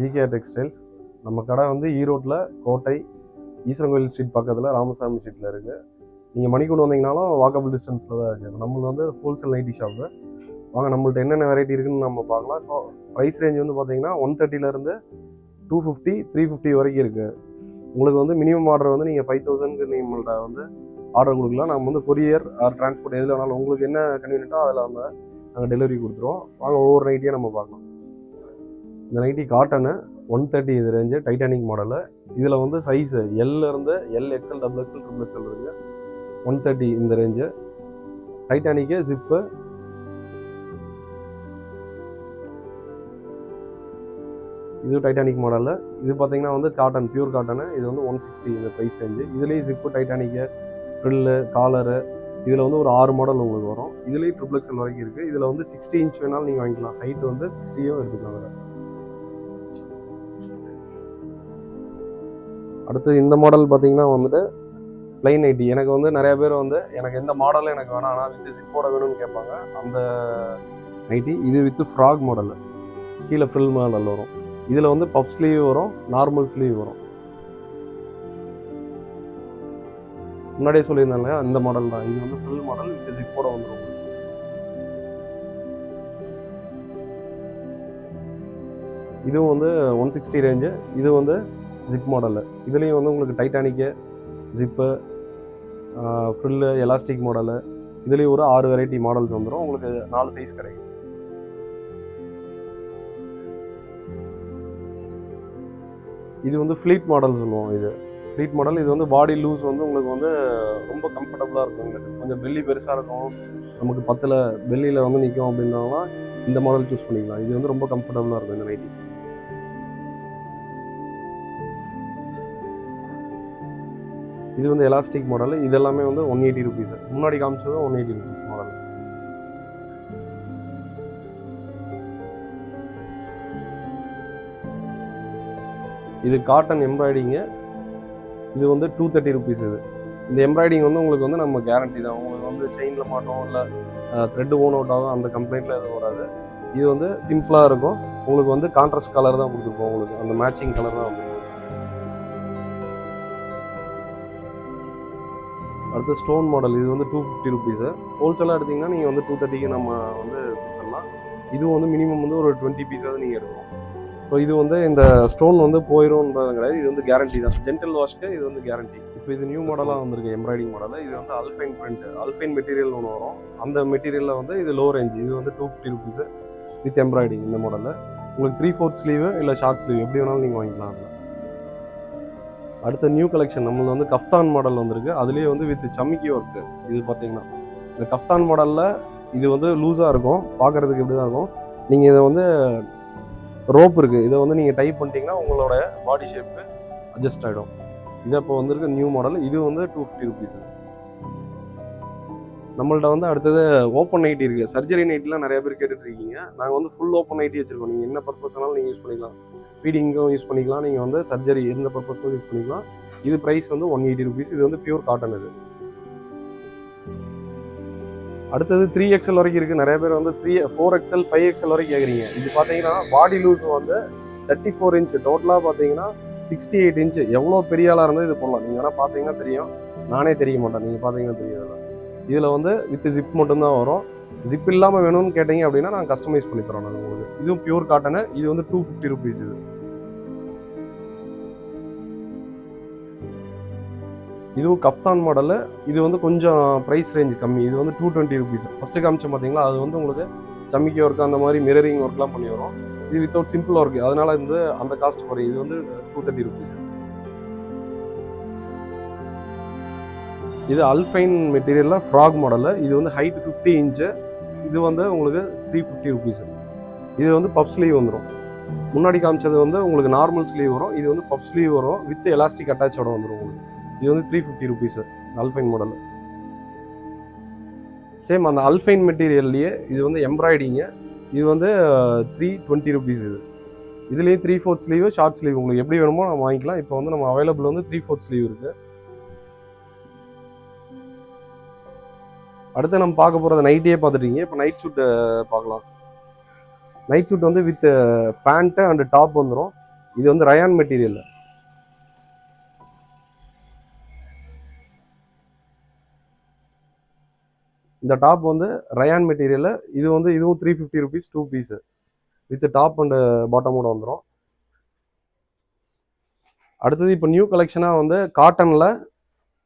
GK textiles நம்ம கடை வந்து ஈரோட்டில் கோட்டை ஈஸ்வரன் ஸ்ட்ரீட் பக்கத்தில் ராமசாமி ஸ்ட்ரீட்டில் இருக்குது நீங்கள் மணிக்கூண்டு வந்தீங்கனாலும் வாக்கபிள் டிஸ்டன்ஸில் தான் இருக்குது நம்மளது வந்து ஹோல்சேல் நைட்டி ஷாப்பு வாங்க நம்மள்ட்ட என்னென்ன வெரைட்டி இருக்குன்னு நம்ம பார்க்கலாம். இப்போ ப்ரைஸ் ரேஞ்ச் வந்து பார்த்தீங்கன்னா ஒன் தேர்ட்டிலேருந்து டூ ஃபிஃப்டி த்ரீ ஃபிஃப்டி வரைக்கும் இருக்குது உங்களுக்கு வந்து மினிமம் ஆர்டர் வந்து நீங்கள் ஃபைவ் தௌசண்ட்க்கு நம்மள்ட்ட வந்து ஆர்டர் கொடுக்கலாம். நம்ம வந்து கொரியர் ஆர் டிரான்ஸ்போர்ட் எதில் வேணாலும் உங்களுக்கு என்ன கன்வீனியன்ட்டோ அதில் வந்து நாங்கள் டெலிவரி கொடுத்துருவோம். வாங்க ஒவ்வொரு நைட்டியாக நம்ம பார்க்கலாம். இந்த நைட்டி காட்டனு ஒன் தேர்ட்டி இது ரேஞ்சு டைட்டானிக் மாடலு இதில் வந்து சைஸு இருந்து L XL double XL triple XL இருக்குது ஒன் தேர்ட்டி இந்த ரேஞ்சு டைட்டானிக்கு ஜிப்பு இது டைட்டானிக் மாடலில் இது பார்த்தீங்கன்னா வந்து காட்டன் பியூர் காட்டனு இது வந்து ஒன் சிக்ஸ்டி இந்த ப்ரைஸ் ரேஞ்சு இதுலேயும் ஜிப்பு டைட்டானிக்கு ஃப்ரில்லு காலரு இதில் வந்து ஒரு ஆறு மாடல் உங்களுக்கு வரும். இதுலேயும் ட்ரிபிள் எக்ஸ்எல் வரைக்கும் இருக்குது இதில் வந்து சிக்ஸ்டி இன்ச் வேணாலும் நீங்கள் வாங்கிக்கலாம். ஹைட் வந்து சிக்ஸ்டியும் எடுத்துக்கலாம் அதில். அடுத்து இந்த மாடல் பார்த்தீங்கன்னா வந்துட்டு ப்ளைன் ஐடி எனக்கு வந்து நிறைய பேர் வந்து எனக்கு எந்த மாடலும் எனக்கு வேணாம் ஆனால் வித்து சிப்போட வேணும்னு கேட்பாங்க. அந்த நைட்டி இது வித்து ஃப்ராக் மாடல் கீழே ஃபில் மாடல் வரும். இதில் வந்து பஃப் ஸ்லீவ் வரும் நார்மல் ஸ்லீவ் வரும். முன்னாடியே சொல்லியிருந்தாங்க இந்த மாடல் தான். இது வந்து ஃபுல் மாடல் வித் ஜிப்போட வந்துடும் இதுவும் வந்து ஒன் சிக்ஸ்டி ரேஞ்சு இது வந்து ஜிப் மாடலு இதுலேயும் வந்து உங்களுக்கு Titanic zip frill elastic model இதுலேயும் ஒரு ஆறு வெரைட்டி மாடல்ஸ் வந்துடும் உங்களுக்கு நாலு சைஸ் கிடைக்கும். இது வந்து ஃப்ளீட் மாடல் சொல்லுவோம் இது. ஃப்ளீட் மாடல் இது வந்து பாடி லூஸ் வந்து உங்களுக்கு வந்து ரொம்ப கம்ஃபர்டபுளாக இருக்கும் உங்களுக்கு. கொஞ்சம் பெல்லி பெருசாக இருக்கும். நமக்கு பத்தில் பெல்லியில் வந்து நிற்கும் அப்படின்னாங்கன்னா இந்த மாடல் சூஸ் பண்ணிக்கலாம். இது வந்து ரொம்ப கம்ஃபர்டபுளாக இருக்கும் இந்த நைட்டி இது வந்து எலாஸ்டிக் மாடல் இது எல்லாமே வந்து ஒன் எயிட்டி ருபீஸ் முன்னாடி காமிச்சது ஒன் எயிட்டி ருபீஸ் மாடல் இது காட்டன் எம்ப்ராய்டிங்கு இது வந்து டூ தேர்ட்டி ருபீஸ் இது. இந்த எம்ப்ராய்டிங் வந்து உங்களுக்கு வந்து நம்ம கேரண்டி தான். உங்களுக்கு வந்து செயினில் மாட்டோம் இல்லை த்ரெட்டு ஓன் அவுட் ஆகும் அந்த கம்ப்ளைண்ட்டில் எதுவும் வராது. இது வந்து சிம்பிளாக இருக்கும். உங்களுக்கு வந்து கான்ட்ராஸ்ட் கலர் தான் கொடுத்துருப்போம் உங்களுக்கு. அந்த மேட்சிங் கலர் தான் வந்துருக்கும் அடுத்து ஸ்டோன் மாடல் இது வந்து டூ ஃபிஃப்டி ருபீஸு ஹோல்சேலாக எடுத்தீங்கன்னா நீங்கள் வந்து டூ தேர்ட்டிக்கு நம்ம வந்து கொடுத்துடலாம். இதுவும் வந்து மினிமம் வந்து ஒரு டுவெண்ட்டி பீஸாவது நீங்கள் எடுக்கணும் ஸோ இது வந்து இந்த ஸ்டோன் வந்து போயிடும்ன்றது கிடையாது. இது வந்து கேரண்டி தான். ஜென்டல் வாஷ்க்கு இது வந்து கேரண்டி இப்போ இது நியூ மாடலாக வந்திருக்கு எம்ப்ராய்டிங் மாடல் இது வந்து அல்ஃபைன் பிரிண்ட் அல்ஃபைன் மெட்டீரியல் ஒன்று வரும். அந்த மெட்டீரியலில் வந்து இது லோ ரேஞ்ச் இது வந்து two fifty rupees with embroidering இந்த மாடலில் உங்களுக்கு த்ரீ ஃபோர்த் ஸ்லீவு இல்லை ஷார்ட் ஸ்லீவ் எப்படி வேணாலும் நீங்கள் வாங்கிக்கலாம். அதில் அடுத்த நியூ கலெக்ஷன் நம்மளது வந்து கஃப்தான் மாடல் வந்திருக்கு. அதுலேயே வந்து வித் சமிக்கி ஒர்க்கு இது பார்த்தீங்கன்னா இந்த கஃப்தான் மாடலில் இது வந்து லூஸாக இருக்கும். பார்க்குறதுக்கு இப்படி தான் இருக்கும். நீங்கள் இதை வந்து ரோப் இருக்குது இதை வந்து நீங்கள் டைப் பண்ணிட்டீங்கன்னா உங்களோட பாடி ஷேப்பு அட்ஜஸ்ட் ஆகிடும் இது இப்போ வந்திருக்கு நியூ மாடல் இது வந்து டூ ஃபிஃப்டி ருபீஸ் நம்மள்ட்ட வந்து அடுத்தது ஓப்பன் நைட்டி இருக்குது சர்ஜரி நைட்லாம் நிறைய பேர் கேட்டுட்ருக்கீங்க நாங்கள் வந்து ஃபுல் ஓப்பன் நைட்டி வச்சுருக்கோம். நீங்கள் என்ன பர்பஸ் வேணாலும் நீங்கள் யூஸ் பண்ணிக்கலாம். ஃபீடிங்கும் யூஸ் பண்ணிக்கலாம். நீங்கள் வந்து சர்ஜரி எந்த பர்பஸ்க்கும் யூஸ் பண்ணிக்கலாம். இது ப்ரைஸ் வந்து ஒன் எயிட்டி ருபீஸ் இது வந்து பியூர் காட்டன் இது அடுத்தது த்ரீ எக்ஸ்எல் வரைக்கும் இருக்குது நிறைய பேர் வந்து three four XL five XL வரைக்கும் கேட்குறீங்க இது பார்த்தீங்கன்னா பாடி லூஸ் வந்து தேர்ட்டி ஃபோர் இன்ச்சு டோட்டலாக பார்த்தீங்கன்னா சிக்ஸ்டி எயிட் இன்ச்சு எவ்வளோ பெரிய ஆளாக இருந்தால் இது போடலாம். நீங்கள் வேணால் பார்த்தீங்கன்னா தெரியும். நானே தெரிய மாட்டேன். நீங்கள் பார்த்தீங்கன்னா தெரியும் இதில் இதில் வந்து வித் ஜிப் மட்டும்தான் வரும். ஜிப் இல்லாமல் வேணும்னு கேட்டீங்க அப்படின்னா நான் கஸ்டமைஸ் பண்ணி தரோம் நாங்கள் உங்களுக்கு. இதுவும் பியூர் காட்டனு இது வந்து டூ ஃபிஃப்டி ருபீஸ் இது. இதுவும் கஃப்தான் மாடலு இது வந்து கொஞ்சம் ப்ரைஸ் ரேஞ்ச் கம்மி. இது வந்து டூ டுவெண்ட்டி ருபீஸ் ஃபஸ்ட்டு காமிச்சோம் பார்த்தீங்களா அது வந்து உங்களுக்கு சமிக்கி ஒர்க் அந்த மாதிரி மிரரிங் ஒர்க்லாம் பண்ணி வரும். இது வித்தவுட் சிம்பிள் ஒர்க் அதனால வந்து அந்த காஸ்ட் குறையும். இது வந்து டூ தேர்ட்டி ருபீஸ் இது அல்ஃபைன் மெட்டீரியலில் ஃப்ராக் மாடலு இது வந்து ஹைட் ஃபிஃப்டி இன்ச்சு இது வந்து உங்களுக்கு த்ரீ ஃபிஃப்டி ருபீஸு இது வந்து பஃப் ஸ்லீவ் வந்துடும் முன்னாடி காமிச்சது வந்து உங்களுக்கு நார்மல் ஸ்லீவ் வரும். இது வந்து பஃப் ஸ்லீவ் வரும். வித் எலாஸ்டிக் அட்டாச்சோட வந்துடும் உங்களுக்கு. இது வந்து three fifty rupees alpine model same அந்த அல்ஃபைன் மெட்டீரியல்லையே இது வந்து எம்ப்ராய்டிங்கு இது வந்து த்ரீ டுவெண்ட்டி ருபீஸ் இது. இதுலேயும் three fourth sleeve short sleeve உங்களுக்கு எப்படி வேணுமோ நம்ம வாங்கிக்கலாம். இப்போ வந்து நம்ம அவைலபிள் வந்து த்ரீ ஃபோர்த் ஸ்லீவ் இருக்குது அடுத்து நம்ம பார்க்க போகிறது நைட்டே பார்த்துட்டீங்க. இப்போ நைட் ஷூட்டை பார்க்கலாம். நைட் ஷூட் வந்து வித் பேண்ட்டு அண்ட் டாப் வந்துடும் இது வந்து ரயான் மெட்டீரியல் இந்த டாப் வந்து ரயான் மெட்டீரியலில் இது வந்து இதுவும் three fifty rupees two piece with top and பாட்டமோட வந்துடும் அடுத்தது இப்போ நியூ கலெக்ஷனாக வந்து காட்டனில்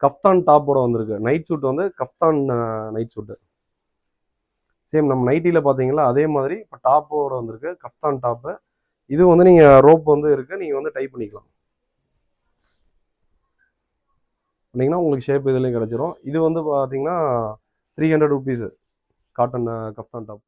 கஃப்தான் டாப்போட வந்திருக்கு. நைட் சூட் வந்து கஃப்தான் நைட் சூட்டு சேம் நம்ம நைட்டியில் பார்த்தீங்களா அதே மாதிரி இப்போ டாப்போட வந்திருக்கு கஃப்தான் டாப்பு. இது வந்து நீங்கள் ரோப் வந்து இருக்குது நீங்கள் வந்து டைப் பண்ணிக்கலாம். பண்ணிங்கன்னா உங்களுக்கு ஷேப் இதுலேயும் கிடச்சிரும். இது வந்து பார்த்தீங்கன்னா three hundred rupees cotton kaftan top